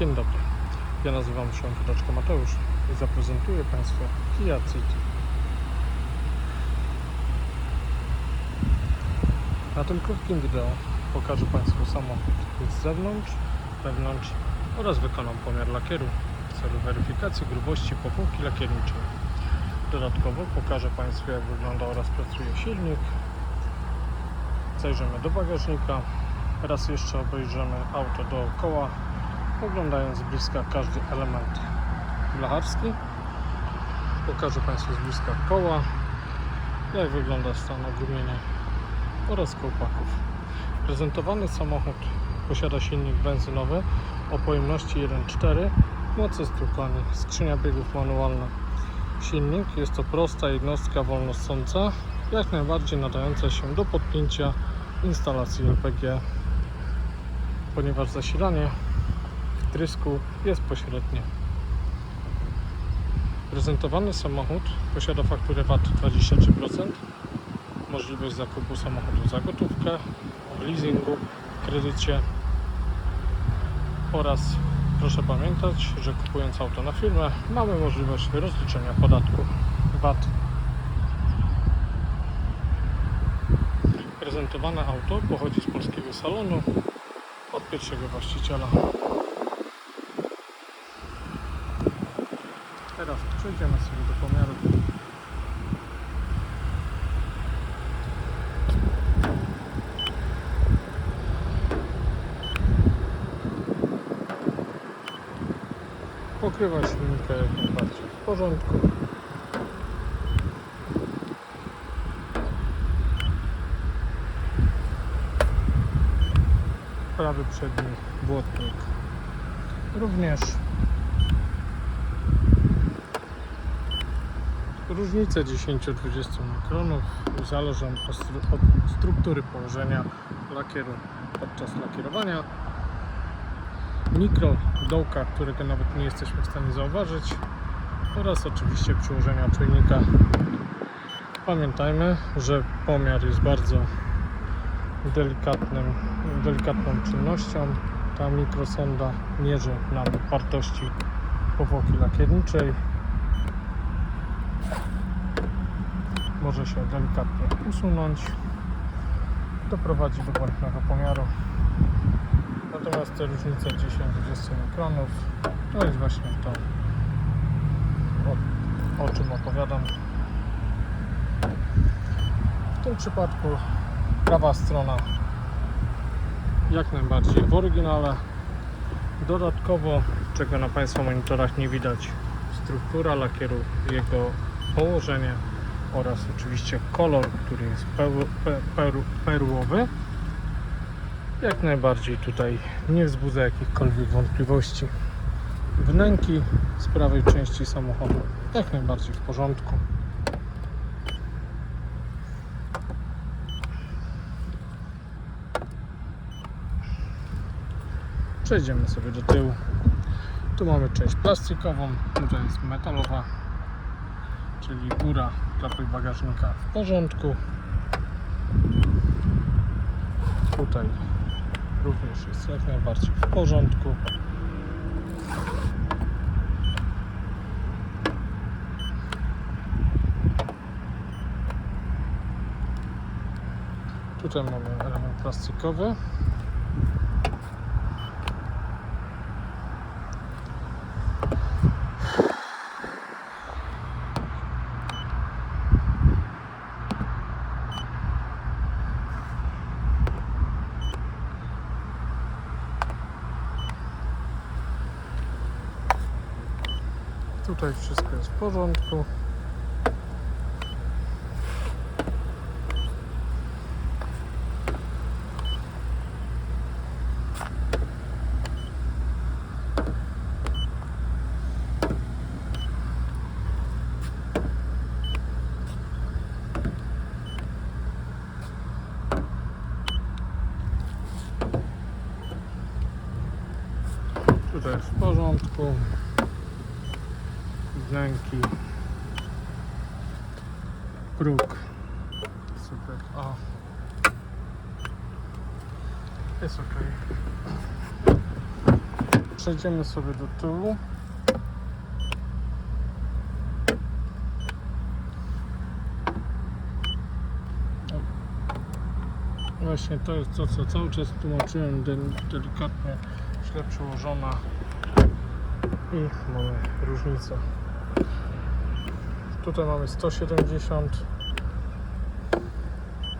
Dzień dobry. Ja nazywam się Wydaczko Mateusz i zaprezentuję Państwu Kia City. Na tym krótkim wideo pokażę Państwu samochód z zewnątrz, wewnątrz oraz wykonam pomiar lakieru w celu weryfikacji grubości powłoki lakierniczej. Dodatkowo pokażę Państwu jak wygląda oraz pracuje silnik. Zajrzymy do bagażnika. Raz jeszcze obejrzymy auto dookoła, oglądając z bliska każdy element blacharski. Pokażę Państwu z bliska koła, jak wygląda stan ogumienia oraz kołpaków. Prezentowany samochód posiada silnik benzynowy o pojemności 1.4, mocy 100 koni, skrzynia biegów manualna. Silnik jest to prosta jednostka wolnosąca, jak najbardziej nadająca się do podpięcia instalacji LPG, ponieważ zasilanie wtrysku jest pośrednie. Prezentowany samochód posiada fakturę VAT 23%, możliwość zakupu samochodu za gotówkę, w leasingu, w kredycie oraz proszę pamiętać, że kupując auto na firmę mamy możliwość rozliczenia podatku VAT. Prezentowane auto pochodzi z polskiego salonu od pierwszego właściciela. Teraz przejdziemy sobie do pomiaru. Pokrywa silnika jak najbardziej w porządku. Prawy przedni błotnik również Różnice 10-20 mikronów zależą od struktury położenia lakieru podczas lakierowania. Mikro dołka, którego nawet nie jesteśmy w stanie zauważyć oraz oczywiście przyłożenia czujnika. Pamiętajmy, że pomiar jest bardzo delikatnym, delikatną czynnością. Ta mikrosonda mierzy nam wartości powłoki lakierniczej. Może się delikatnie usunąć. Doprowadzi do błędnego pomiaru. Natomiast te różnice 10-20 mikronów to jest właśnie to, o, o czym opowiadam. W tym przypadku prawa strona jak najbardziej w oryginale. Dodatkowo, czego na Państwa monitorach nie widać, struktura lakieru, jego położenie oraz oczywiście kolor, który jest peł- pe- peru- perłowy. Jak najbardziej tutaj nie wzbudza jakichkolwiek wątpliwości. Wnęki z prawej części samochodu jak najbardziej w porządku. Przejdziemy sobie do tyłu. Tu mamy część plastikową, tutaj jest metalowa, czyli góra klapy bagażnika w porządku. Tutaj również jest jak najbardziej w porządku. Tutaj mamy element plastikowy. Tutaj wszystko jest w porządku. Tutaj w porządku. Wnęki. Próg. Super. O. Jest ok. Przejdziemy sobie do tyłu. Właśnie to jest to, co cały czas tłumaczyłem, del- delikatnie źle przyłożona i mamy różnicę. Tutaj mamy 170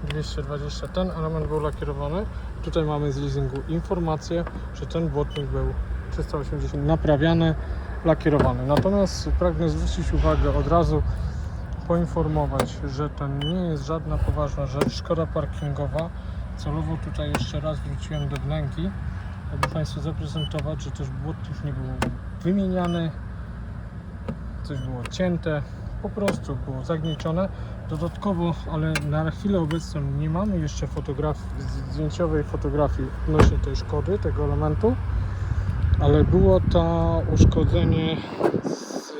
220 ten element był lakierowany. Tutaj mamy z leasingu informację, że ten błotnik był 380 naprawiany, lakierowany. Natomiast pragnę zwrócić uwagę od razu poinformować, że to nie jest żadna poważna rzecz, szkoda parkingowa. Celowo tutaj jeszcze raz wróciłem do wnęki aby Państwu zaprezentować, że też błotnik nie był wymieniany coś było cięte po prostu było zagniecione Dodatkowo, ale na chwilę obecną nie mamy jeszcze fotografii, zdjęciowej fotografii odnośnie tej szkody, tego elementu, ale było to uszkodzenie z,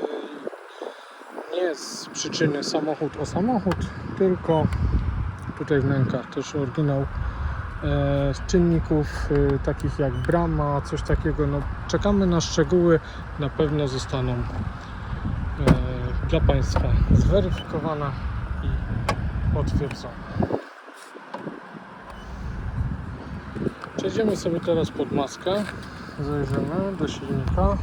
nie z przyczyny samochód o samochód, tylko tutaj wnęka też oryginał e, czynników e, takich jak brama, coś takiego. No, czekamy na szczegóły, na pewno zostaną dla Państwa zweryfikowane i potwierdzone. Przejdziemy sobie teraz pod maskę. Zajrzymy do silnika.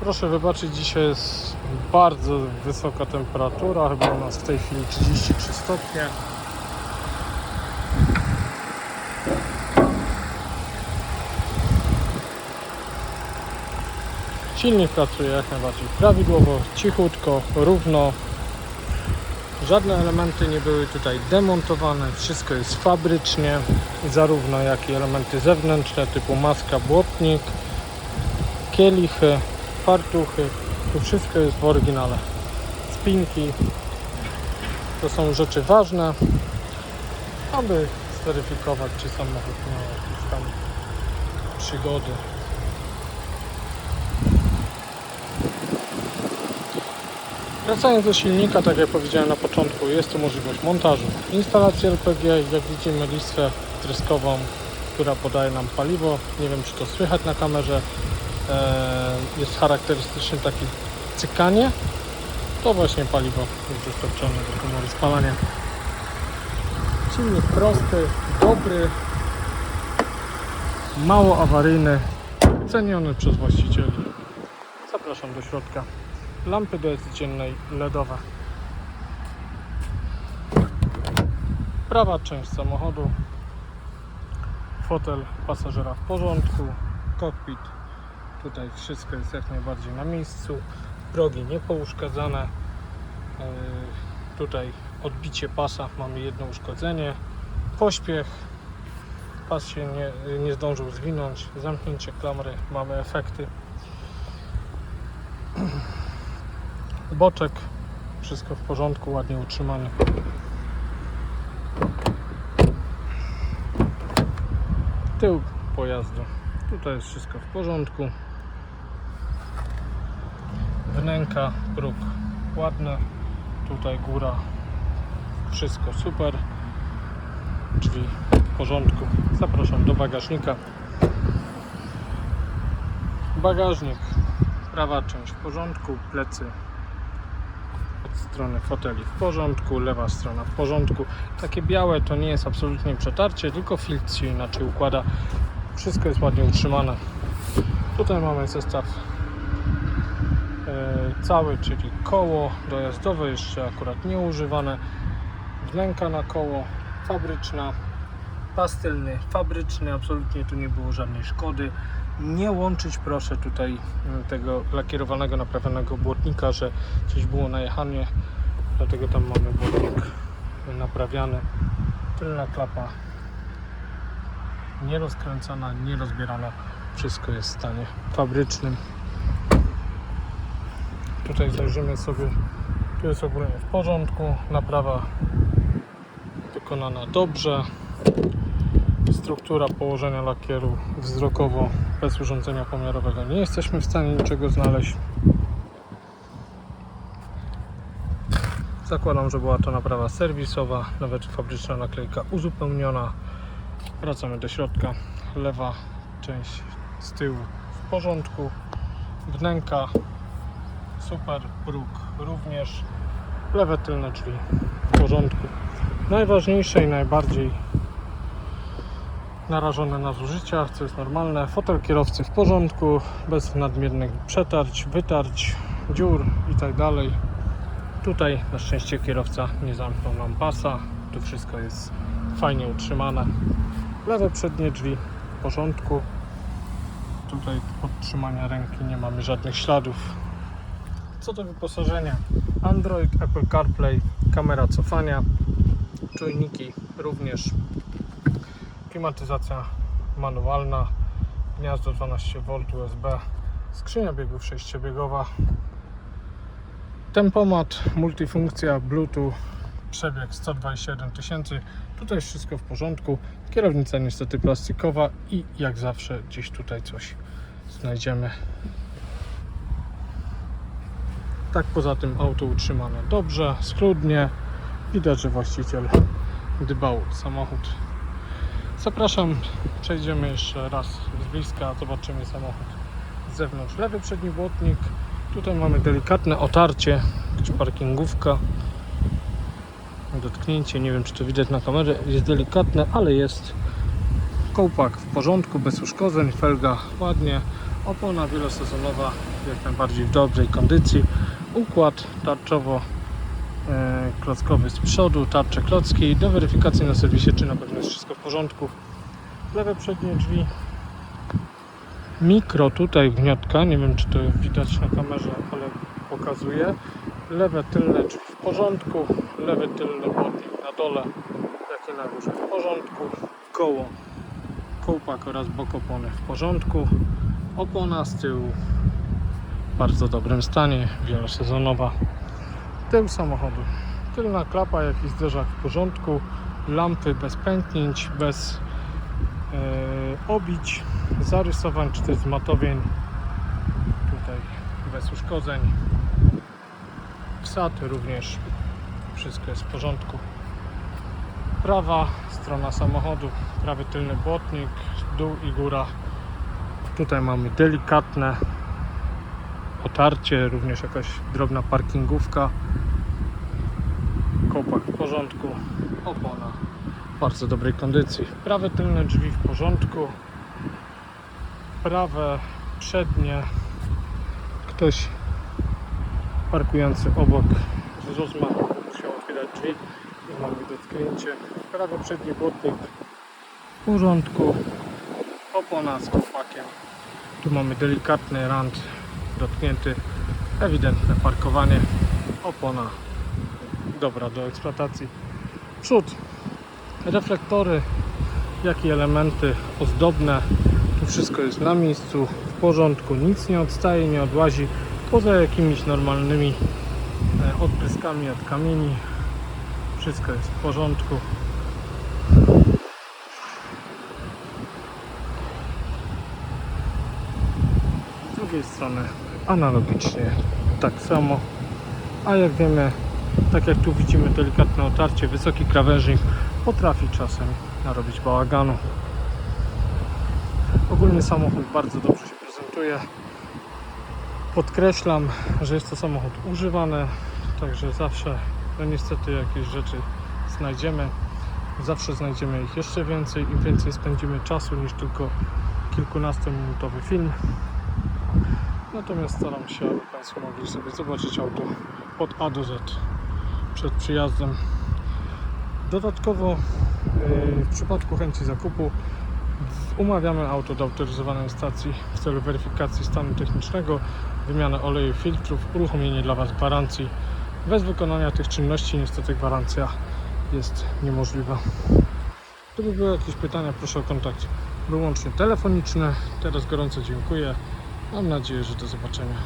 Proszę wybaczyć, dzisiaj jest bardzo wysoka temperatura, chyba u nas w tej chwili 33 stopnie. Silnik pracuje jak najbardziej prawidłowo, cichutko, równo. Żadne elementy nie były tutaj demontowane, wszystko jest fabrycznie, zarówno jak i elementy zewnętrzne typu maska, błotnik, kielichy, fartuchy, to wszystko jest w oryginale. Spinki, to są rzeczy ważne, aby zweryfikować, czy samochód miał jakieś tam przygody. Wracając do silnika, tak jak powiedziałem na początku, jest tu możliwość montażu instalacji LPG, jak widzimy listwę tryskową, która podaje nam paliwo. Nie wiem czy to słychać na kamerze. Eee, Jest charakterystyczny taki cykanie. To właśnie paliwo jest dostarczone do komory spalania. Silnik prosty, dobry, mało awaryjny, ceniony przez właścicieli. Zapraszam do środka. Lampy do dziennej LEDowe. Prawa część samochodu. Fotel pasażera w porządku. Kokpit. Tutaj wszystko jest jak najbardziej na miejscu. Progi niepouszkadzane. Yy, Tutaj odbicie pasa. Mamy jedno uszkodzenie. Pośpiech. Pas się nie, nie zdążył zwinąć. Zamknięcie klamry. Mamy efekty. Boczek, wszystko w porządku, ładnie utrzymany. Tył pojazdu, tutaj jest wszystko w porządku. Wnęka, próg ładne, tutaj góra, wszystko super. Drzwi w porządku. Zapraszam do bagażnika. Bagażnik, prawa część w porządku, plecy strony foteli w porządku, lewa strona w porządku. Takie białe to nie jest absolutnie przetarcie, tylko filtr się inaczej układa. Wszystko jest ładnie utrzymane. Tutaj mamy zestaw e, cały, czyli koło dojazdowe, jeszcze akurat nieużywane. Wnęka na koło, fabryczna, pastylny, fabryczny, absolutnie tu nie było żadnej szkody. Nie łączyć proszę tutaj mm, tego lakierowanego, naprawionego błotnika, że coś było najechanie, dlatego tam mamy błotnik naprawiany. Tylna klapa nie rozkręcana, nie wszystko jest w stanie fabrycznym. Tutaj zajrzymy sobie, tu jest ogólnie w porządku, naprawa wykonana dobrze struktura położenia lakieru wzrokowo bez urządzenia pomiarowego nie jesteśmy w stanie niczego znaleźć. Zakładam, że była to naprawa serwisowa, nawet fabryczna naklejka uzupełniona. Wracamy do środka. Lewa część z tyłu w porządku. Wnęka super, próg również. Lewe tylne drzwi w porządku. Najważniejsze i najbardziej narażone na zużycia, co jest normalne. Fotel kierowcy w porządku, bez nadmiernych przetarć, wytarć, dziur i tak. Tutaj na szczęście kierowca nie zamknął nam pasa. Tu wszystko jest fajnie utrzymane. Lewe przednie drzwi w porządku. Tutaj podtrzymania ręki nie mamy żadnych śladów. Co do wyposażenia? Android, Apple CarPlay, kamera cofania, czujniki również, klimatyzacja manualna, gniazdo 12V USB, skrzynia biegów 6-biegowa, tempomat, multifunkcja, Bluetooth, przebieg 127 tysięcy. Tutaj jest wszystko w porządku. Kierownica niestety plastikowa i jak zawsze gdzieś tutaj coś znajdziemy. Tak poza tym auto utrzymane dobrze, schludnie. Widać, że właściciel dbał o samochód. Zapraszam, przejdziemy jeszcze raz z bliska, zobaczymy samochód z zewnątrz. Lewy przedni błotnik, tutaj mamy delikatne otarcie, czy parkingówka. Dotknięcie, nie wiem czy to widać na kamerze, jest delikatne, ale jest. Kołpak w porządku, bez uszkodzeń, felga ładnie, opona wielosezonowa jak najbardziej w dobrej kondycji, układ tarczowo klockowy z przodu, tarcze klocki do weryfikacji na serwisie, czy na pewno jest wszystko w porządku. Lewe przednie drzwi, mikro tutaj gniotka, nie wiem czy to widać na kamerze, ale pokazuje. Lewe tylne drzwi w porządku, lewy tylny błotnik na dole, jak i na górze w porządku. Koło, kołpak oraz bok opony w porządku. Opona z tyłu w bardzo dobrym stanie, wielosezonowa. Tył samochodu. Tylna klapa, jak i zderzak w porządku. Lampy bez pęknięć, bez e, obić, zarysowań czy też zmatowień. Tutaj bez uszkodzeń. Wsad również. Wszystko jest w porządku. Prawa strona samochodu, prawy tylny błotnik, dół i góra. Tutaj mamy delikatne otarcie, również jakaś drobna parkingówka. Kołpak w porządku, opona w bardzo dobrej kondycji. Prawe tylne drzwi w porządku, prawe przednie. Ktoś parkujący obok z rozmachu musiał otwierać drzwi i mamy dotknięcie. Prawy przedni błotnik w porządku, opona z kołpakiem. Tu mamy delikatny rand dotknięty, ewidentne parkowanie, opona dobra do eksploatacji. Przód, reflektory, jak i elementy ozdobne, tu wszystko jest na miejscu, w porządku, nic nie odstaje, nie odłazi, poza jakimiś normalnymi e, odpryskami od kamieni, wszystko jest w porządku. Z drugiej strony analogicznie. Tak samo. A jak wiemy, tak jak tu widzimy delikatne otarcie, wysoki krawężnik potrafi czasem narobić bałaganu. Ogólnie samochód bardzo dobrze się prezentuje. Podkreślam, że jest to samochód używany, także zawsze, no niestety jakieś rzeczy znajdziemy. Zawsze znajdziemy ich jeszcze więcej. Im więcej spędzimy czasu niż tylko kilkunastominutowy film. Natomiast staram się, aby Państwo mogli sobie zobaczyć auto od A do Z przed przyjazdem. Dodatkowo yy, w przypadku chęci zakupu umawiamy auto do autoryzowanej stacji w celu weryfikacji stanu technicznego, wymianę oleju filtrów, uruchomienie dla Was gwarancji. Bez wykonania tych czynności niestety gwarancja jest niemożliwa. Gdyby były jakieś pytania, proszę o kontakt wyłącznie telefoniczny. Teraz gorąco dziękuję. Mam nadzieję, że do zobaczenia.